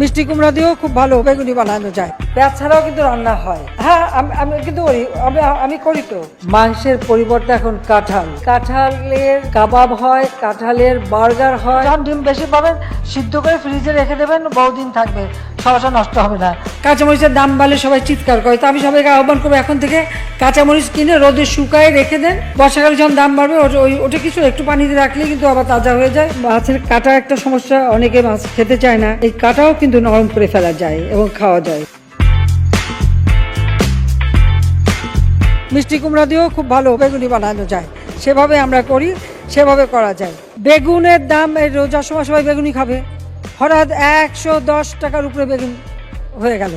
মিষ্টি কুমড়া দিয়েও খুব ভালো বেগুনি বানানো যায়। পেঁয়াজ ছাড়াও কিন্তু রান্না হয়। হ্যাঁ আমি কিন্তু আমি করি তো। মাংসের পরিবর্তে এখন কাঁঠাল। কাঁঠালের কাবাব হয়, কাঁঠালের বার্গার হয়। ডিম বেশি পাবেন, সিদ্ধ করে ফ্রিজে রেখে দেবেন, বহুদিন থাকবে। সরাসরি নষ্ট হবে না। কাঁচামরিচের দাম বাড়লে সবাই চিৎকার করে। তো আমি সবাইকে আহ্বান করব, এখন থেকে কাঁচামরিচ কিনে রোদে শুকায় রেখে দেন। বর্ষাকালে যখন দাম বাড়বে ওই ওটা কিছু একটু পানিতে রাখলে কিন্তু আবার তাজা হয়ে যায়। মাছের কাটা একটা সমস্যা, অনেকে মাছ খেতে চায় না। এই কাটাও কিন্তু নরম করে ফেলা যায় এবং খাওয়া যায়। মিষ্টি কুমড়া দিয়েও খুব ভালো বেগুনি বানানো যায়। সেভাবে আমরা করি, সেভাবে করা যায়। বেগুনের দাম এই রোজার সময় সবাই বেগুনি খাবে। হঠাৎ একশো দশ টাকার উপরে বেগুন। হয়ে গেল।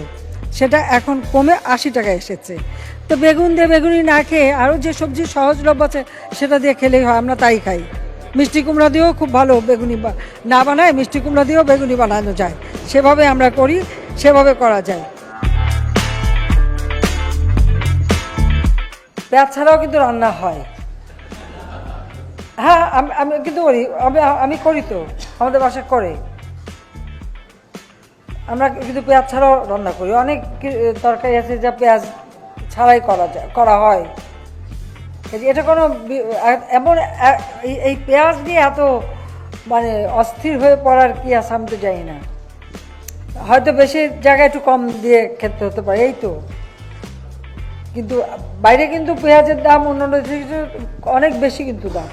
সেটা এখন কমে আশি টাকা এসেছে। তো বেগুন দিয়ে বেগুনি না খেয়ে আরও যে সবজি সহজলভ্য আছে, সেটা দিয়ে খেলেই হয়, আমরা তাই খাই। মিষ্টি কুমড়া দিয়েও খুব ভালো বেগুনি না বানায়, মিষ্টি কুমড়া দিয়েও বেগুনি বানানো যায়। সেভাবে আমরা করি, সেভাবে করা যায়। পেঁয়াজ ছাড়াও কিন্তু রান্না হয়। হ্যাঁ আমি আমি কিন্তু করি। আমি আমি করি তো, আমাদের বাসায় করে। আমরা কিন্তু পেঁয়াজ ছাড়াও রান্না করি। অনেক তরকারি আছে যা পেঁয়াজ ছাড়াই করা যায়, করা হয়। এটা কোনো এমন এই- পেঁয়াজ নিয়ে এত মানে অস্থির হয়ে পড়ার কি আছে আমি তো জানি না। হয়তো বেশি জায়গায় একটু কম দিয়ে খেতে হতে পারে, এই তো। কিন্তু বাইরে কিন্তু পেঁয়াজের দাম অন্যান্য অনেক বেশি কিন্তু দাম।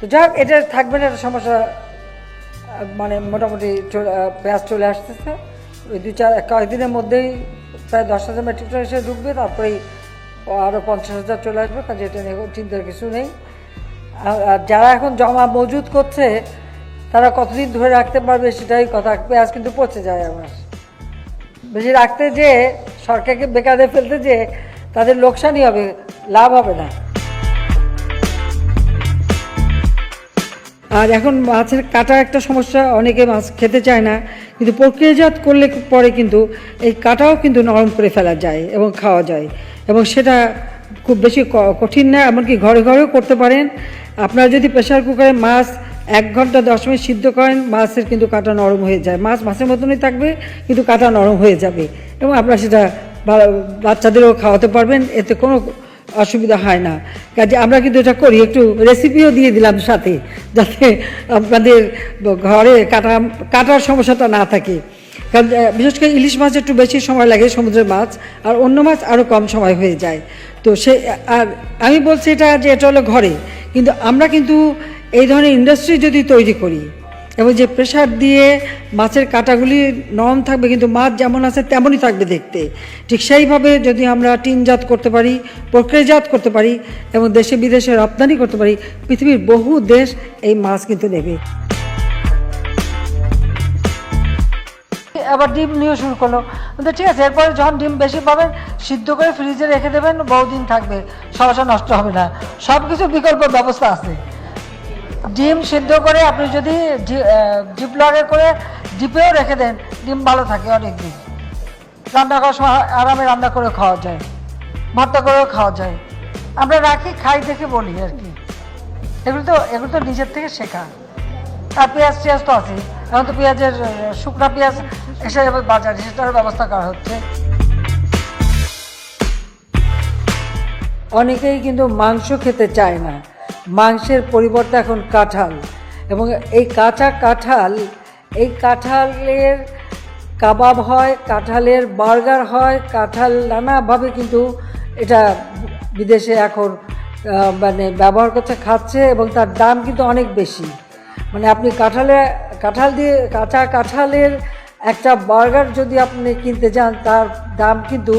তো যাক এটা থাকবে না, এটা সমস্যা মানে মোটামুটি পেঁয়াজ চলে আসতেছে। ওই দু চার, কয়েকদিনের মধ্যেই প্রায় দশ হাজার মেট্রিক টন এসে ঢুকবে তারপরেই আরও পঞ্চাশ হাজার চলে আসবে, কাজে এটা নিয়ে চিন্তার কিছু নেই। আর যারা এখন জমা মজুত করছে, তারা কতদিন ধরে রাখতে পারবে সেটাই কথা পেঁয়াজ কিন্তু পচে যায় আমার বেশি রাখতে যে, সরকারকে বেকারে ফেলতে যে, তাদের লোকসানই হবে, লাভ হবে না। আর এখন মাছের কাটা একটা সমস্যা, অনেকে মাছ খেতে চায় না, কিন্তু প্রক্রিয়াজাত করলে পরে কিন্তু এই কাটাও কিন্তু নরম করে ফেলা যায় এবং খাওয়া যায়। এবং সেটা খুব বেশি কঠিন না, এমনকি ঘরে ঘরেও করতে পারেন। আপনারা যদি প্রেশার কুকারে মাছ এক ঘণ্টা, দশ মিনিট সিদ্ধ করেন, মাছের কিন্তু কাটা নরম হয়ে যায়। মাছ মাছের মতনই থাকবে, কিন্তু কাটা নরম হয়ে যাবে। এবং আপনারা সেটা বাচ্চাদেরও খাওয়াতে পারবেন, এতে কোনো অসুবিধা হয় না। কাজে আমরা কিন্তু এটা করি, একটু রেসিপিও দিয়ে দিলাম সাথে, যাতে আপনাদের ঘরে কাটা, কাটার সমস্যাটা না থাকে। কারণ বিশেষ করে ইলিশ মাছ একটু বেশি সময় লাগে, সমুদ্রের মাছ, আর অন্য মাছ আরও কম সময় হয়ে যায়। তো সে, আর আমি বলছি এটা যে এটা হলো ঘরে, কিন্তু আমরা কিন্তু এই ধরনের ইন্ডাস্ট্রি যদি তৈরি করি এবং যে প্রেশার দিয়ে মাছের কাটাগুলি নরম থাকবে, কিন্তু মাছ যেমন আছে তেমনই থাকবে দেখতে। ঠিক সেইভাবে যদি আমরা টিনজাত করতে পারি, প্রক্রিয়াজাত করতে পারি, এবং দেশে বিদেশে রপ্তানি করতে পারি, পৃথিবীর বহু দেশ এই মাছ কিন্তু নেবে। আবার ডিম নিয়ে শুরু করল। ঠিক আছে, এরপরে যখন ডিম বেশি পাবেন, সিদ্ধ করে ফ্রিজে রেখে দেবেন, বহুদিন থাকবে। সমস্যা নষ্ট হবে না। সব কিছু বিকল্প ব্যবস্থা আছে। ডিম সিদ্ধ করে আপনি যদি জিপলগে করে ডিপেও রেখে দেন, ডিম ভালো থাকে অনেক দিন রান্না করার সময় আরামে রান্না করে খাওয়া যায়, ভর্তা করেও খাওয়া যায়। আমরা রাখি, খাই, দেখে, বলি আর কি। এগুলো তো এগুলো তো নিজের থেকে শেখা। আর পেঁয়াজ টিয়াজ তো আছে এখন তো পেঁয়াজের শুকনা পেঁয়াজ এসে বাজারে সেটারও ব্যবস্থা করা হচ্ছে। অনেকেই কিন্তু মাংস খেতে চায় না। মাংসের পরিবর্তে এখন কাঁঠাল। এবং এই কাঁচা কাঁঠাল, এই কাঁঠালের কাবাব হয়, কাঁঠালের বার্গার হয়, কাঁঠাল নানাভাবে কিন্তু এটা বিদেশে এখন মানে ব্যবহার করছে, খাচ্ছে এবং তার দাম কিন্তু অনেক বেশি। মানে আপনি কাঁঠালে, কাঁঠাল দিয়ে কাঁচা কাঁঠালের একটা বার্গার যদি আপনি কিনতে যান, তার দাম কিন্তু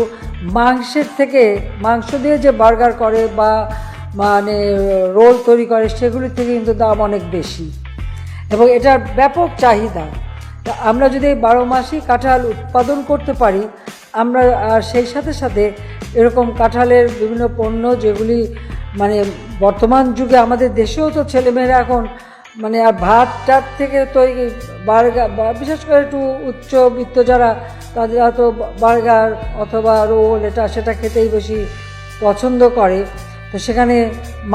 মাংসের থেকে, মাংস দিয়ে যে বার্গার করে বা মানে রোল তৈরি করে, সেগুলির থেকে কিন্তু দাম অনেক বেশি। এবং এটার ব্যাপক চাহিদা। আমরা যদি এই বারো মাসই কাঁঠাল উৎপাদন করতে পারি, আমরা সেই সাথে সাথে এরকম কাঁঠালের বিভিন্ন পণ্য যেগুলি মানে বর্তমান যুগে আমাদের দেশেও তো ছেলেমেয়েরা এখন মানে আর ভাত টাত থেকে তৈরি বার্গার বিশেষ করে একটু উচ্চবিত্ত যারা, তাদের হয়তো বার্গার অথবা রোল এটা সেটা খেতেই বেশি পছন্দ করে। তো সেখানে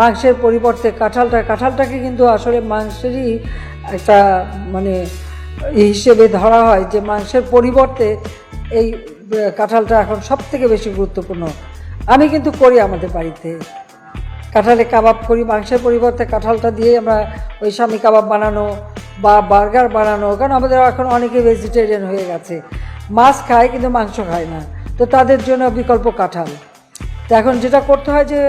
মাংসের পরিবর্তে কাঁঠালটা, কাঁঠালটাকে কিন্তু আসলে মাংসেরই একটা মানে হিসেবে ধরা হয় যে মাংসের পরিবর্তে এই কাঁঠালটা এখন সব থেকে বেশি গুরুত্বপূর্ণ। আমি কিন্তু করি আমাদের বাড়িতে। কাঁঠালে কাবাব করি, মাংসের পরিবর্তে কাঁঠালটা দিয়ে আমরা ওই স্বামী কাবাব বানানো বা বার্গার বানানো, কারণ আমাদের এখন অনেকে ভেজিটেরিয়ান হয়ে গেছে। মাছ খায় কিন্তু মাংস খায় না। তো তাদের জন্য বিকল্প কাঁঠাল। তো এখন যেটা করতে হয় যে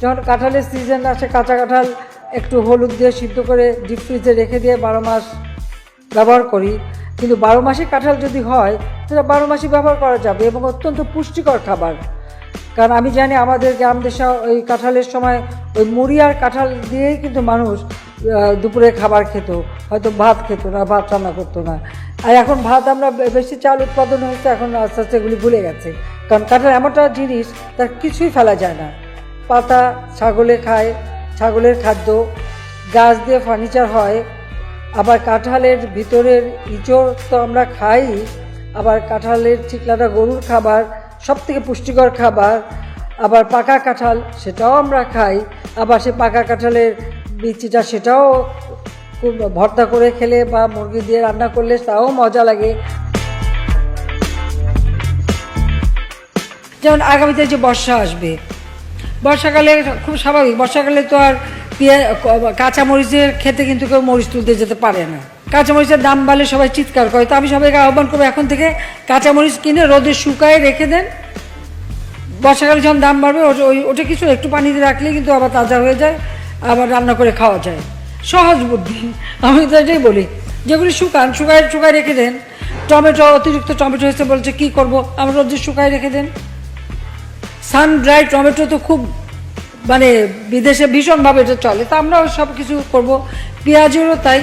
যখন কাঁঠালের সিজন আসে, কাঁচা কাঁঠাল একটু হলুদ দিয়ে সিদ্ধ করে ডিপ ফ্রিজে রেখে দিয়ে বারো মাস ব্যবহার করি। কিন্তু বারো মাসে কাঁঠাল যদি হয়, সেটা বারো মাসে ব্যবহার করা যাবে এবং অত্যন্ত পুষ্টিকর খাবার। কারণ আমি জানি আমাদের গ্রাম দেশে ওই কাঁঠালের সময় ওই মুড়ি আর কাঁঠাল দিয়েই কিন্তু মানুষ দুপুরে খাবার খেত। হয়তো ভাত খেত না, ভাত রান্না করতো না। আর এখন ভাত আমরা বেশি চাল উৎপাদন হয়েছে, এখন আস্তে আস্তে এগুলি ভুলে গেছে। কারণ কাঁঠাল এমনটা জিনিস, তার কিছুই ফেলা যায় না। পাতা ছাগলে খায়, ছাগলের খাদ্য, গাছ দিয়ে ফার্নিচার হয়, আবার কাঁঠালের ভিতরের ইঁচড় তো আমরা খাই, আবার কাঁঠালের চিকলাটা গরুর খাবার সব থেকে পুষ্টিকর খাবার, আবার পাকা কাঁঠাল সেটাও আমরা খাই, আবার সে পাকা কাঁঠালের বিচিটা সেটাও ভর্তা করে খেলে বা মুরগি দিয়ে রান্না করলে তাও মজা লাগে। যেমন আগামীতে যে বর্ষা আসবে বর্ষাকালে খুব স্বাভাবিক। বর্ষাকালে তো আর কাঁচামরিচের খেতে কিন্তু কেউ মরিচ তুলতে যেতে পারে না। কাঁচামরিচের দাম বাড়লে সবাই চিৎকার করে। তো আমি সবাইকে আহ্বান করব, এখন থেকে কাঁচামরিচ কিনে রোদে শুকায় রেখে দেন। বর্ষাকালে যখন দাম বাড়বে ওই, ওটা কিছু একটু পানিতে রাখলেই কিন্তু আবার তাজা হয়ে যায়, আবার রান্না করে খাওয়া যায়। সহজ বুদ্ধি। আমি তো এটাই বলি, যেগুলি শুকান, শুকায় শুকায় রেখে দেন। টমেটো, অতিরিক্ত টমেটো হয়েছে বলছে, কী করব? আমরা রোদে শুকায় রেখে দেন। সান ড্রাই টমেটো তো খুব মানে বিদেশে ভীষণভাবে এটা চলে। তা আমরাও সব কিছু করব। পেঁয়াজেরও তাই,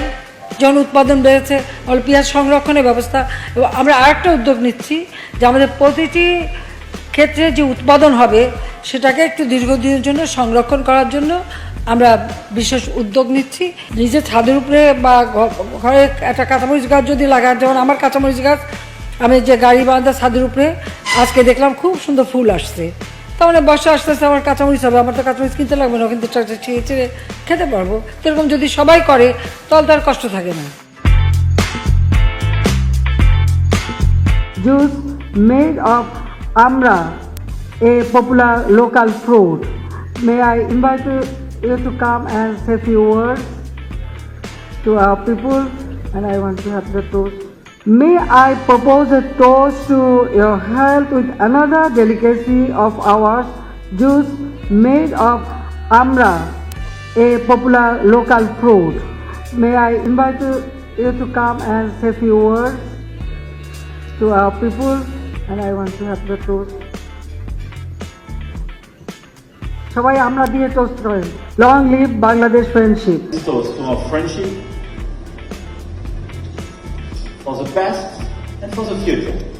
যখন উৎপাদন বেড়েছে, তাহলে পেঁয়াজ সংরক্ষণের ব্যবস্থা। এবং আমরা আরেকটা উদ্যোগ নিচ্ছি যে আমাদের প্রতিটি ক্ষেত্রে যে উৎপাদন হবে, সেটাকে একটু দীর্ঘদিনের জন্য সংরক্ষণ করার জন্য আমরা বিশেষ উদ্যোগ নিচ্ছি। নিজের ছাদের উপরে বা ঘরে একটা কাঁচামরিচ গাছ যদি লাগান যেমন আমার কাঁচামরিচ গাছ, আমি যে গাড়ি বাঁধা ছাদের উপরে, আজকে দেখলাম খুব সুন্দর ফুল আসছে। তাহলে বসে আসতে আসতে আমার কাঁচামরিচ হবে, আমার তো কাঁচামরিচ কিনতে লাগবে না কিন্তু চাকরি ছিঁড়ে ছিঁড়ে খেতে পারব। সেরকম যদি সবাই করে, তাহলে তার কষ্ট থাকে না। জুস মেড অফ আমরা a popular local fruit may I invite you to come and say few word to our people and I want to have the toast May I propose a toast to your health with another delicacy of ours, juice made of amra, a popular local fruit. May I invite you you to come and say a few words to our people and I want to have the toast. সবাই আমরা দিয়ে toast করেন long live Bangladesh friendship This toast to our friendship, for the past and for the future.